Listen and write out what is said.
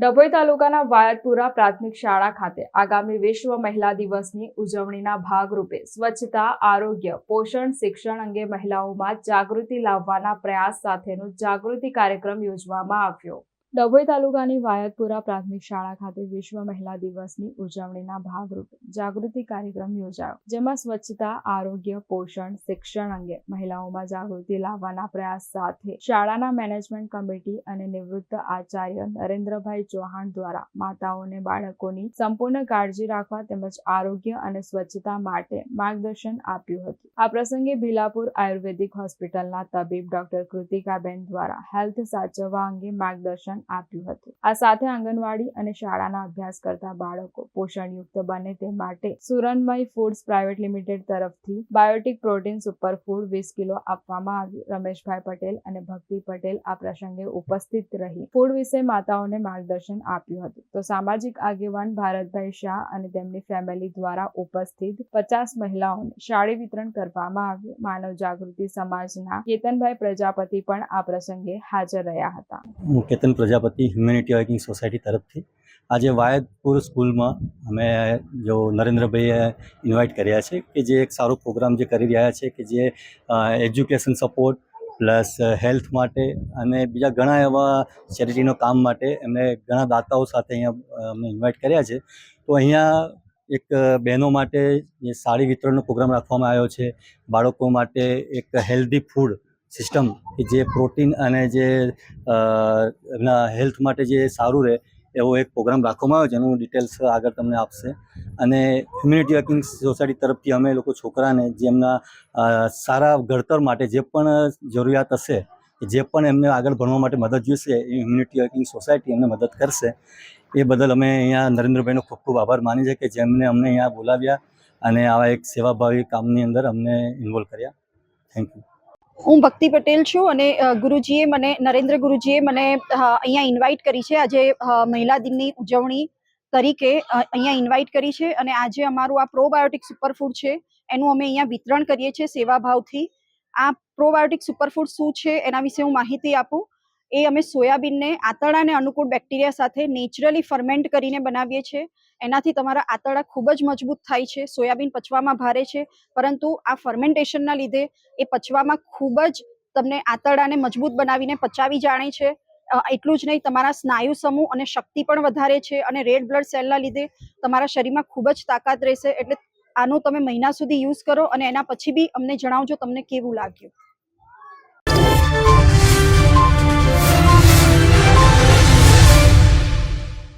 ડભોઈ તાલુકાના વાયદપુરા પ્રાથમિક શાળા ખાતે આગામી વિશ્વ મહિલા દિવસની ઉજવણીના ભાગરૂપે સ્વચ્છતા, આરોગ્ય, પોષણ, શિક્ષણ અંગે મહિલાઓમાં જાગૃતિ લાવવાના પ્રયાસ સાથેનો જાગૃતિ કાર્યક્રમ યોજવામાં આવ્યો. ડભોઈ તાલુકાની વાયતપુરા પ્રાથમિક શાળા ખાતે વિશ્વ મહિલા દિવસની ઉજવણીના ભાગરૂપે જાગૃતિ કાર્યક્રમ યોજાયો, જેમાં સ્વચ્છતા, આરોગ્ય, પોષણ, શિક્ષણ અંગે મહિલાઓમાં જાગૃતિ લાવવાના પ્રયાસ સાથે શાળાના મેનેજમેન્ટ કમિટી અને નિવૃત્ત આચાર્ય નરેન્દ્રભાઈ ચૌહાણ દ્વારા માતાઓને બાળકોની સંપૂર્ણ કાળજી રાખવા તેમજ આરોગ્ય અને સ્વચ્છતા માટે માર્ગદર્શન આપ્યું હતું. આ પ્રસંગે ભીલાપુર આયુર્વેદિક હોસ્પિટલના તબીબ ડોક્ટર કૃતિકાબેન દ્વારા હેલ્થ સાચવવા અંગે માર્ગદર્શન આપ્યું હતું. આ સાથે આંગણવાડી અને શાળાના અભ્યાસ કરતા બાળકો પોષણયુક્ત બને તે માટે સુરનમય ફૂડ્સ પ્રાઇવેટ લિમિટેડ તરફથી બાયોટિક પ્રોટીન સુપર ફૂડ વીસ કિલો આપવામાં આવ્યું. રમેશભાઈ પટેલ અને ભક્તિ પટેલ આ પ્રસંગે ઉપસ્થિત રહી. ફૂડ વિશે માતાઓને માર્ગદર્શન આપ્યું હતું. તો સામાજિક આગેવાન ભારતભાઈ શાહ અને તેમની ફેમિલી દ્વારા ઉપસ્થિત પચાસ મહિલાઓને શાળી વિતરણ કરવામાં આવ્યું. માનવ જાગૃતિ સમાજના કેતનભાઈ પ્રજાપતિ પણ આ પ્રસંગે હાજર રહ્યા હતા. Ketan Prajapati humanity working society તરફથી આજે વાયદપુર સ્કૂલમાં અમે જો નરેન્દ્રભાઈએ ઇન્વાઇટ કર્યા છે કે જે એક સારો પ્રોગ્રામ જે કરી રહ્યા છે કે જે એજ્યુકેશન સપોર્ટ પ્લસ હેલ્થ માટે અને બીજા ઘણા એવા ચેરિટીનો કામ માટે એમને ઘણા દાતાઓ સાથે અહીંયા અમે ઇન્વાઇટ કર્યા છે. તો અહીંયા એક બહેનો માટે જે સાડી વિતરણનો પ્રોગ્રામ રાખવામાં આવ્યો છે. બાળકો માટે એક હેલ્ધી ફૂડ સિસ્ટમ કે જે પ્રોટીન અને જે એમના હેલ્થ માટે જે સારું રહે, એવો એક પ્રોગ્રામ રાખવામાં આવ્યો છે. એનું ડિટેલ્સ આગળ તમને આપશે. અને હ્યુમેનિટી વર્કિંગ સોસાયટી તરફથી અમે લોકો છોકરાને જેમના સારા ઘડતર માટે જે પણ જરૂરિયાત હશે, જે પણ એમને આગળ ભણવા માટે મદદ જોઈશે, એ હ્યુમેનિટી વર્કિંગ સોસાયટી એમને મદદ કરશે. એ બદલ અમે અહીંયા નરેન્દ્રભાઈનો ખૂબ ખૂબ આભાર માની છે કે જેમને અમને અહીંયા બોલાવ્યા અને આવા એક સેવાભાવી કામની અંદર અમને ઇન્વોલ્વ કર્યા. થેન્ક યુ હું ભક્તિ પટેલ છું અને ગુરુજીએ મને, નરેન્દ્ર ગુરુજીએ મને અહીંયા ઇન્વાઇટ કરી છે. આજે મહિલા દિનની ઉજવણી તરીકે અહીંયા ઇન્વાઇટ કરી છે અને આજે અમારું આ પ્રોબાયોટિક સુપરફૂડ છે, એનું અમે અહીંયા વિતરણ કરીએ છીએ સેવાભાવથી. આ પ્રોબાયોટિક સુપરફૂડ શું છે એના વિશે હું માહિતી આપું. એ અમે સોયાબીનને આંતરડાને અનુકૂળ બેક્ટેરિયા સાથે નેચરલી ફર્મેન્ટ કરીને બનાવીએ છીએ. એનાથી તમારા આંતરડા ખૂબ જ મજબૂત થાય છે, સોયાબીન પચવામાં ભારે છે, પરંતુ આ ફર્મેન્ટેશનના લીધે એ પચવામાં ખૂબ જ તમને આંતરડાને મજબૂત બનાવીને પચાવી જાણે છે. એટલું જ નહીં, તમારા સ્નાયુ સમૂહ અને શક્તિ પણ વધારે છે અને રેડ બ્લડ સેલના લીધે તમારા શરીરમાં ખૂબ જ તાકાત રહેશે, એટલે આનું તમે મહિના સુધી યુઝ કરો અને એના પછી બી અમને જણાવજો તમને કેવું લાગ્યું.